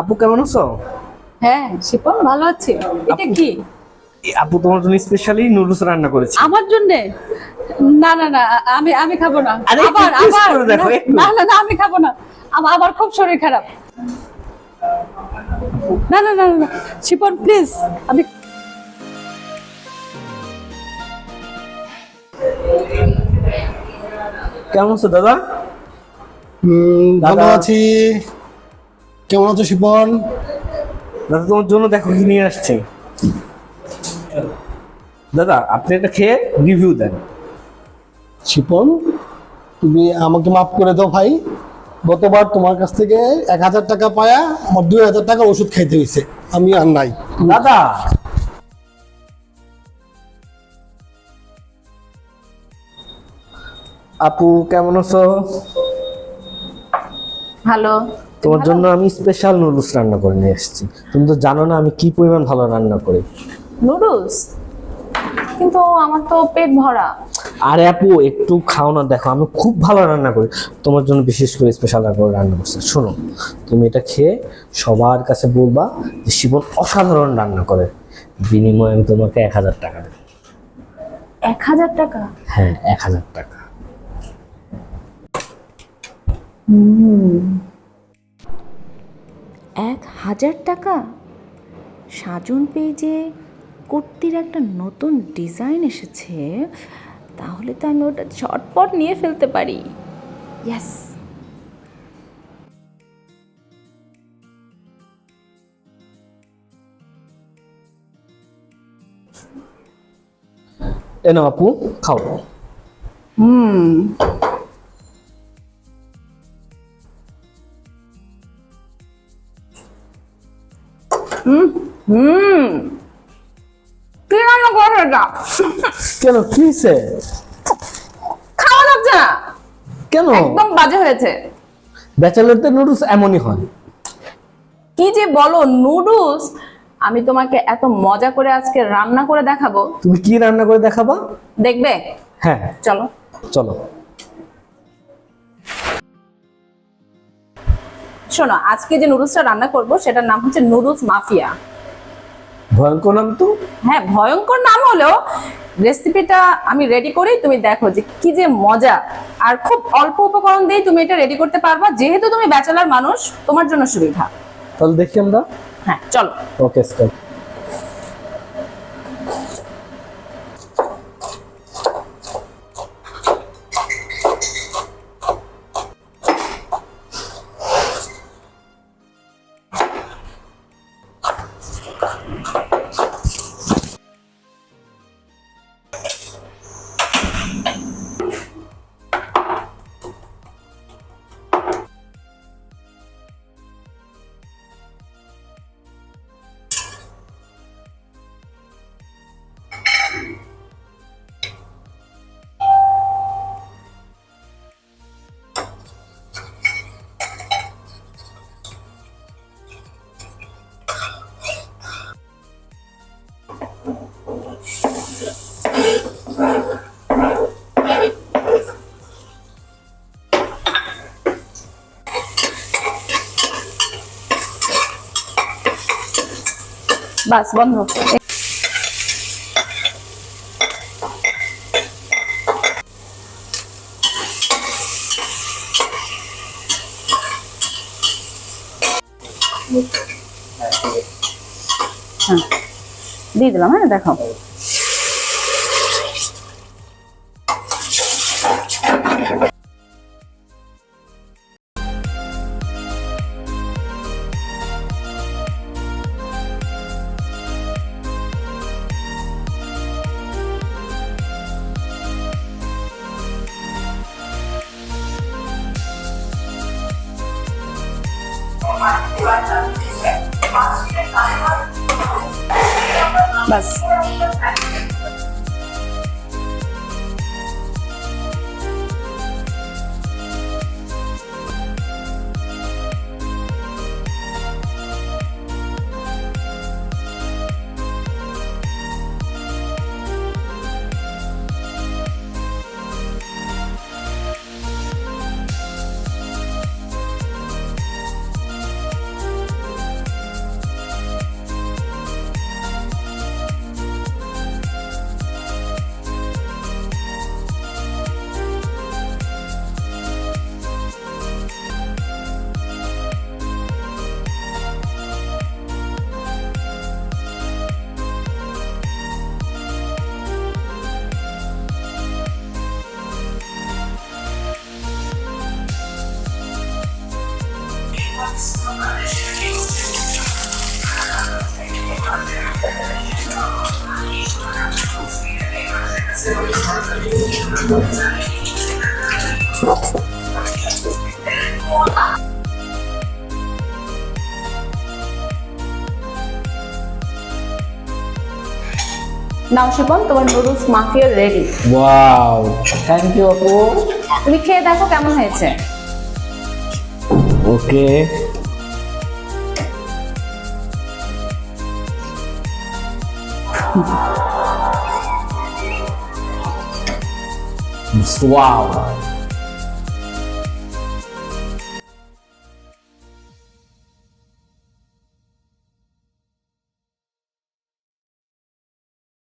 আপু কেমন আছো? হ্যাঁ শিপন ভালো আছি। এটা কি? আপু তোমার জন্য স্পেশালি নুডলস রান্না করেছি। আমার জন্য? না না না আমি আমি খাব না। আবার আবার। দেখো, না, না না আমি খাব না। আমার আমার খুব শরীর খারাপ। না না না না, না। শিপন প্লিজ আমি কেমন আছো দাদা? হুম, ভালো আছি। কেমন আছো শিপন? দাদা তোমার জন্য দেখো কি নিয়ে আসছে। দাদা আপনি এটা খেয়ে রিভিউ দেন। শিপন তুমি আমাকে মাফ করে দাও ভাই। গতবার তোমার কাছ থেকে এক হাজার টাকা পায়া আমার দুই হাজার টাকা ওষুধ খাইতে হয়েছে আমি আর নাই। দাদা! আপু কেমন আছো? ভালো। তোমার জন্য আমি স্পেশাল নুডলস রান্না করে নিয়ে এসেছি। তুমি তো জানো না আমি কি পরিমাণ ভালো রান্না করি। নুডলস কিন্তু আমার তো পেট ভরা। আরে আপু একটু খাও না দেখো আমি খুব ভালো রান্না করি। তোমার জন্য বিশেষ করে স্পেশাল করে রান্না করছি। শোনো তুমি এটা খেয়ে সবার কাছে বলবা যে শিবন অসাধারণ রান্না করে। বিনিময়ে আমি তোমাকে এক হাজার টাকা দেবো। এক হাজার টাকা? হ্যাঁ এক হাজার টাকা। এক হাজার টাকা? সাজন পেজে কুর্তির একটা নতুন ডিজাইন এসেছে। তাহলে তো আমি ওটা ঝটপট নিয়ে ফেলতে পারি। ইয়াস এ নাও আপু খাও। কি রান্না করো এটা। কেন কি হয়েছে? খাওয়া যাচ্ছে না। কেন? একদম বাজে হয়েছে। ব্যাচেলারদের নুডলস এমনই হয়। কি যে বলো নুডলস আমি তোমাকে এত মজা করে আজকে রান্না করে দেখাবো। তুমি কি রান্না করে দেখাবা? দেখবে? হ্যাঁ। চলো। চলো। শোনো আজকে যে নুডলসটা রান্না করব সেটার নাম হচ্ছে নুডলস মাফিয়া। ভয়ঙ্কর নাম তো? হ্যাঁ ভয়ঙ্কর নাম হলেও রেসিপিটা আমি রেডি করেই তুমি দেখো যে কি যে মজা। আর খুব অল্প উপকরণ দিয়ে তুমি এটা রেডি করতে পারবা। যেহেতু তুমি ব্যাচেলার মানুষ তোমার জন্য সুবিধা। তাহলে দেখি আমরা। হ্যাঁ চলো। ওকে স্কার か。বাস বন্ধ। হ্যাঁ। দিয়ে দিলাম হ্যাঁ দেখো বাস নাও শিপন তোমার noodles mafia ready wow thank you আপু। তুমি খেয়ে দেখো কেমন হয়েছে। Okay wow